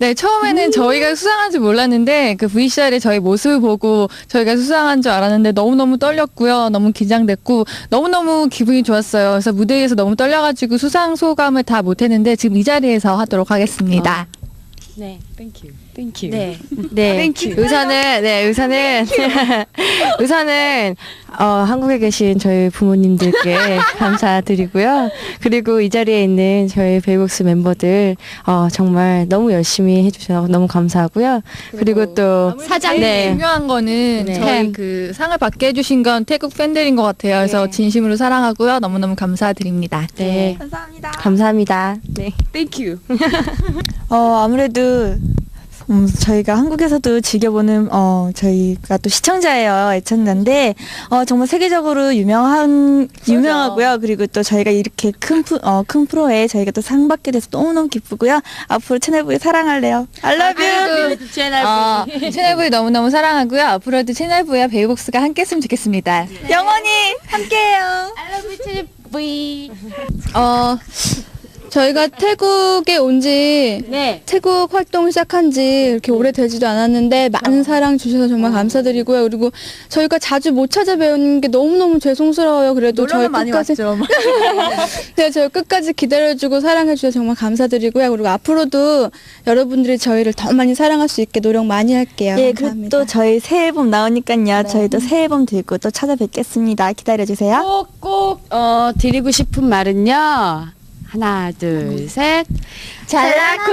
네, 처음에는 저희가 수상한 줄 몰랐는데 그 VCR에 저희 모습을 보고 저희가 수상한 줄 알았는데 너무너무 떨렸고요. 너무 긴장됐고 너무너무 기분이 좋았어요. 그래서 무대 에서 너무 떨려가지고 수상 소감을 다 못했는데 지금 이 자리에서 하도록 하겠습니다. 네. 땡큐. 땡큐. 네. 네. 땡큐. 우선은 네, 우선은 우선은 어, 한국에 계신 저희 부모님들께 감사드리고요. 그리고 이 자리에 있는 저희 베이복스 멤버들 어, 정말 너무 열심히 해 주셔서 너무 감사하고요. 그리고 또 사장 네. 중요한 거는 네. 저희 그 상을 받게 해 주신 건 태국 팬들인 것 같아요. 그래서 네. 진심으로 사랑하고요. 너무너무 감사드립니다. 네, 감사합니다. 감사합니다. 네. 땡큐. 어, 아무래도 음, 저희가 한국에서도 즐겨보는 어, 저희가 또 시청자예요. 애청자인데 어, 정말 세계적으로 유명한 유명하고요. 그리고 또 저희가 이렇게 큰, 프, 어, 큰 프로에 저희가 또 상 받게 돼서 너무너무 기쁘고요. 앞으로 채널부에 사랑할래요. I love you. 그리고 어, 채널부에 너무너무 사랑하고요. 앞으로도 채널부와 베이복스가 함께 했으면 좋겠습니다. 영원히 함께해요. 어, 저희가 태국에 온 지 네. 태국 활동 시작한 지 이렇게 오래 되지도 않았는데 많은 사랑 주셔서 정말 감사드리고요. 그리고 저희가 자주 못 찾아뵈는 게 너무너무 죄송스러워요. 그래도 저희 놀러는 많이 끝까지 왔죠. 네, 저희 끝까지 기다려주고 사랑해주셔서 정말 감사드리고요. 그리고 앞으로도 여러분들이 저희를 더 많이 사랑할 수 있게 노력 많이 할게요. 예, 그리고 감사합니다. 또 저희 새 앨범 나오니까요. 저희도 새 앨범 들고 또 찾아뵙겠습니다. 기다려주세요. 꼭꼭 어, 드리고 싶은 말은요. 하나, 둘, 셋. 잘라쿠!